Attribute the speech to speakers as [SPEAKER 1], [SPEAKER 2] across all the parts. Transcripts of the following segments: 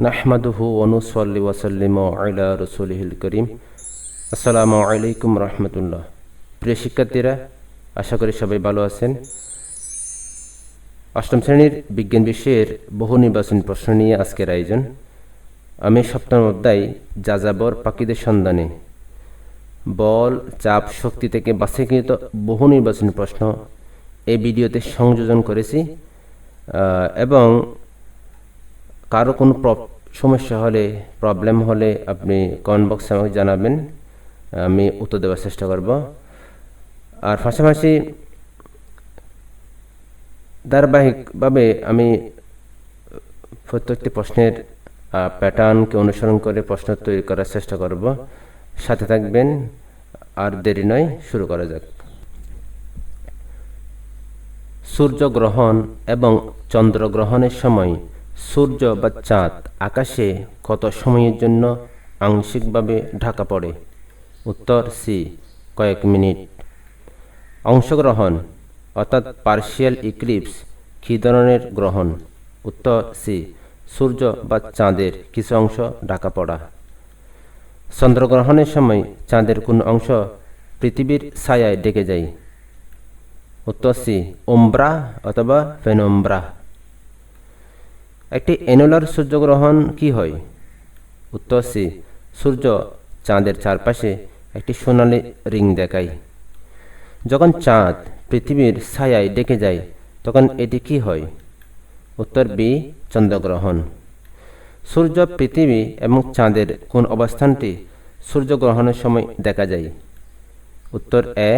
[SPEAKER 1] নাহমাদুহু অনুসল্লি ওয়াসাল্লিম আলা রসুলহিল করিম। আসসালামু আলাইকুম রহমতুল্লাহ। প্রিয় শিক্ষার্থীরা, আশা করি সবাই ভালো আছেন। অষ্টম শ্রেণির বিজ্ঞান বিষয়ের বহু নির্বাচন প্রশ্ন নিয়ে আজকের আয়োজন। আমি সপ্তম অধ্যায়, যাযাবর পাখিদের সন্ধানে। বল, চাপ, শক্তি থেকে বাছাইকৃত বহু নির্বাচনী প্রশ্ন এই ভিডিওতে সংযোজন করেছি এবং কারও কোনো সমস্যা হলে প্রবলেম হলে আপনি কমেন্ট বক্সে আমাকে জানাবেন, আমি উত্তর দেওয়ার চেষ্টা করব। আর পাশাপাশি ধারাবাহিকভাবে আমি প্রত্যেকটি প্রশ্নের প্যাটার্নকে অনুসরণ করে প্রশ্ন তৈরি করার চেষ্টা করব। সাথে থাকবেন, আর দেরি নয়, শুরু করা যাক। সূর্যগ্রহণ এবং চন্দ্রগ্রহণের সময় সূর্য বা চাঁদ আকাশে কত সময়ের জন্য আংশিকভাবে ঢাকা পড়ে? উত্তর সি কয়েক মিনিট। অংশগ্রহণ, অর্থাৎ পার্শিয়াল ইক্লিপস কী ধরনের গ্রহণ? উত্তর সি সূর্য বা চাঁদের কিছু অংশ ঢাকা পড়া। চন্দ্রগ্রহণের সময় চাঁদের কোন অংশ পৃথিবীর ছায়ায় ডেকে যায়? উত্তর সি ওমব্রা অথবা ফেনোমব্রা। একটি অ্যানুলার সূর্যগ্রহণ কি হয়? উত্তর সি, সূর্য চাঁদের চারপাশে একটি সোনালি রিং দেখায়। যখন চাঁদ পৃথিবীর ছায়ায় ডেকে যায়, তখন এটি কি হয়? উত্তর বি, চন্দ্রগ্রহণ। সূর্য পৃথিবী এবং চাঁদের কোন অবস্থানটি সূর্যগ্রহণের সময় দেখা যায়? উত্তর এ,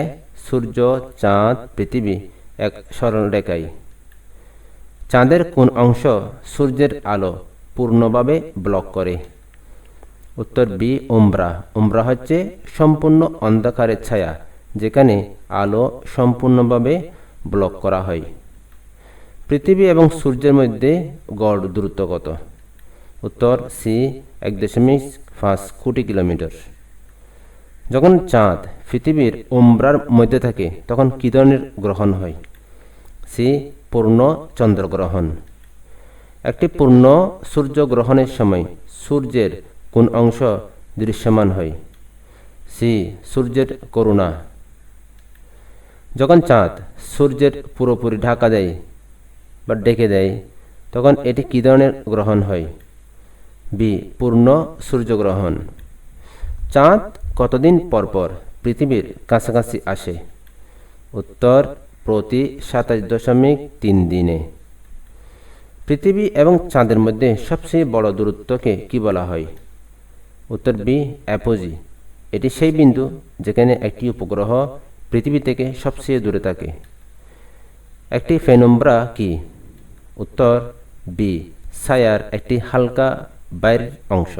[SPEAKER 1] সূর্য, চাঁদ, পৃথিবী এক সরল রেখায় চাঁদের কোন অংশ সূর্যের আলো পূর্ণভাবে ব্লক করে? উত্তর বি, উমরা। উমরা হচ্ছে সম্পূর্ণ অন্ধকারের ছায়া, যেখানে আলো সম্পূর্ণভাবে ব্লক করা হয়। পৃথিবী এবং সূর্যের মধ্যে গড় দূরত্ব কত? উত্তর সি, এক দশমিক পাঁচ কোটি কিলোমিটার। যখন চাঁদ পৃথিবীর উমরার মধ্যে থাকে, তখন কী ধরনের গ্রহণ হয়? সি পূর্ণ চন্দ্রগ্রহণ। একটি পূর্ণ সূর্যগ্রহণের সময় সূর্যের কোন অংশ দৃশ্যমান হয়? সি সূর্যের করুণা। যখন চাঁদ সূর্যের পুরোপুরি ঢাকা দেয় বা ডেকে দেয়, তখন এটি কী ধরনের গ্রহণ হয়? বি পূর্ণ সূর্যগ্রহণ। চাঁদ কতদিন পর পর পৃথিবীর কাছাকাছি আসে? উত্তর প্রতি সাতাশ দশমিক তিন দিনে। পৃথিবী এবং চাঁদের মধ্যে সবচেয়ে বড় দূরত্বকে কি বলা হয়? উত্তর বি, অ্যাপোজি। এটি সেই বিন্দু যেখানে একটি উপগ্রহ পৃথিবী থেকে সবচেয়ে দূরে থাকে। একটি ফেনোম্ব্রা কি? উত্তর বি সায়ার একটি হালকা বাইরের অংশ।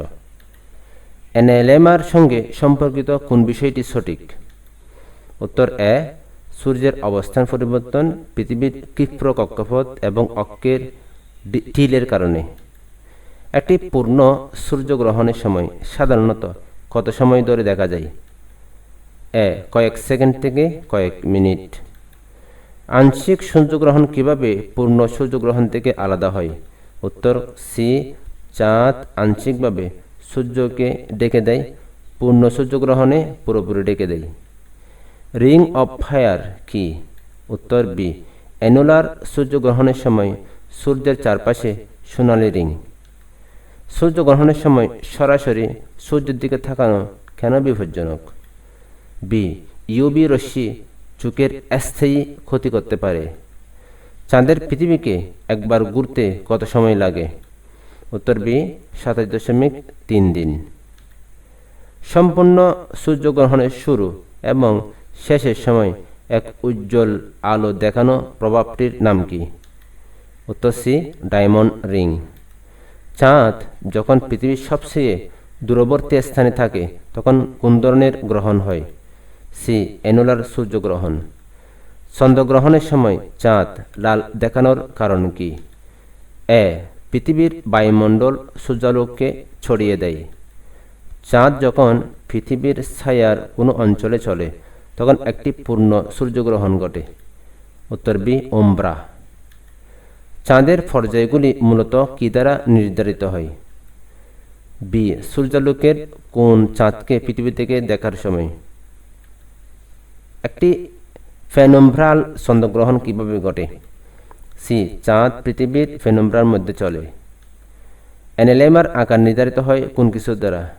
[SPEAKER 1] এনএলএমআর সঙ্গে সম্পর্কিত কোন বিষয়টি সঠিক? উত্তর এ সূর্যের অবস্থান পরিবর্তন, পৃথিবীর ক্ষিপ্র কক্ষপথ এবং অক্ষের টিলের কারণে। একটি পূর্ণ সূর্যগ্রহণের সময় সাধারণত কত সময় ধরে দেখা যায়? এ, কয়েক সেকেন্ড থেকে কয়েক মিনিট। আংশিক সূর্যগ্রহণ কীভাবে পূর্ণ সূর্যগ্রহণ থেকে আলাদা হয়? উত্তর, সি, চাঁদ আংশিকভাবে সূর্যকে ডেকে দেয়। পূর্ণ সূর্যগ্রহণে পুরোপুরি ডেকে দেয়। রিং অফ ফায়ার কি? উত্তর বি অ্যানুলার সূর্যগ্রহণের সময় সূর্যের চারপাশে সোনালি রিং সূর্যগ্রহণের সময় সরাসরি সূর্যের দিকে থাকানো কেন বিপজ্জনক? বি ইউবি রশ্মি চোখের অস্থায়ী ক্ষতি করতে পারে। চাঁদের পৃথিবীকে একবার ঘুরতে কত সময় লাগে? উত্তর বি সাতাশ দশমিক তিন দিন। সম্পূর্ণ সূর্যগ্রহণের শুরু এবং শেষের সময় এক উজ্জ্বল আলো দেখানো প্রভাবটির নাম কি? উত্তর সি, ডায়মন্ড রিং। চাঁদ যখন পৃথিবীর সবচেয়ে দূরবর্তী স্থানে থাকে, তখন কোন ধরনের গ্রহণ হয়? সি, অ্যানুলার সূর্যগ্রহণ। চন্দ্রগ্রহণের সময় চাঁদ লাল দেখানোর কারণ কি? এ, পৃথিবীর বায়ুমণ্ডল সূর্যালোককে ছড়িয়ে দেয়। চাঁদ যখন পৃথিবীর ছায়ার কোনো অঞ্চলে চলে তখন একটি পূর্ণ সূর্যগ্রহণ ঘটে। উত্তর বি ওমব্রা চাঁদের পর্যায়গুলি মূলত কী দ্বারা নির্ধারিত হয়? বি, সূর্যালোকের কোন চাঁদকে পৃথিবী থেকে দেখার সময়? একটি ফেনোম্ব্রাল চন্দ্রগ্রহণ কীভাবে ঘটে? সি, চাঁদ পৃথিবীর ফেনোম্ব্রার মধ্যে চলে। অ্যানেলেমার আকার নির্ধারিত হয় কোন কিছুর দ্বারা?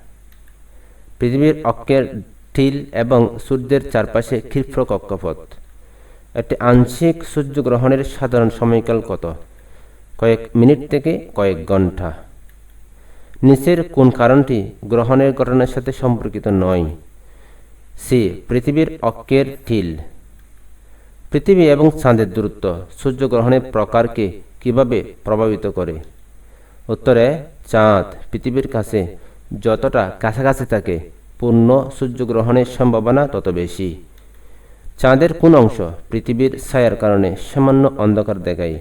[SPEAKER 1] পৃথিবীর অক্ষের ঠিল এবং সূর্যের চারপাশে ক্ষিপ্র কক্ষপথ। একটি আংশিক সূর্যগ্রহণের সাধারণ সময়কাল কত? কয়েক মিনিট থেকে কয়েক ঘণ্টা নিচের কোন কারণটি গ্রহণের ঘটনার সাথে সম্পর্কিত নয়? সি, পৃথিবীর অক্ষের ঠিল পৃথিবী এবং চাঁদের দূরত্ব সূর্যগ্রহণের প্রকারকে কীভাবে প্রভাবিত করে? উত্তরে, চাঁদ পৃথিবীর কাছে যতটা কাছাকাছি থাকে পূর্ণ সূর্যগ্রহণের সম্ভাবনা তত বেশি। চাঁদের কোন অংশ পৃথিবীর ছায়ার কারণে সামান্য অন্ধকার দেখায়।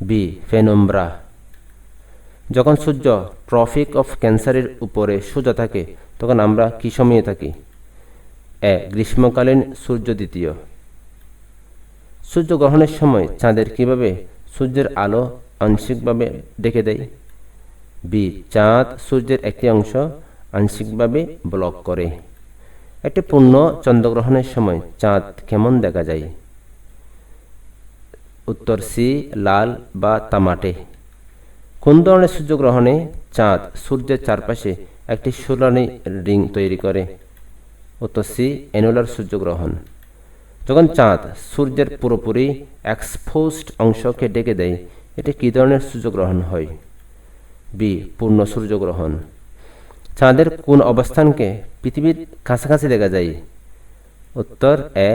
[SPEAKER 1] B penumbra. যখন সূর্য ট্রফিক অফ ক্যান্সারের উপরে সোজা থাকে, তখন আমরা কি সময়ে থাকি? এ গ্রীষ্মকালীন সূর্য দ্বিতীয়। সূর্যগ্রহণের সময় চাঁদের কীভাবে সূর্যের আলো আংশিকভাবে ডেকে দেয়? বি চাঁদ সূর্যের একটি অংশ আংশিকভাবে ব্লক করে। একটি পূর্ণ চন্দ্রগ্রহণের সময় চাঁদ কেমন দেখা যায়? উত্তর সি, লাল বা তামাটে। কোন ধরনের সূর্যগ্রহণে চাঁদ সূর্যের চারপাশে একটি সোলানি রিং তৈরি করে? উত্তর সি, অ্যানুলার সূর্যগ্রহণ। যখন চাঁদ সূর্যের পুরোপুরি এক্সপোজড অংশকে ডেকে দেয়, এটি কী ধরনের সূর্যগ্রহণ হয়? বি, পূর্ণ সূর্যগ্রহণ। চাঁদের কোন অবস্থানকে পৃথিবীর কাছাকাছি দেখা যায়? উত্তর এ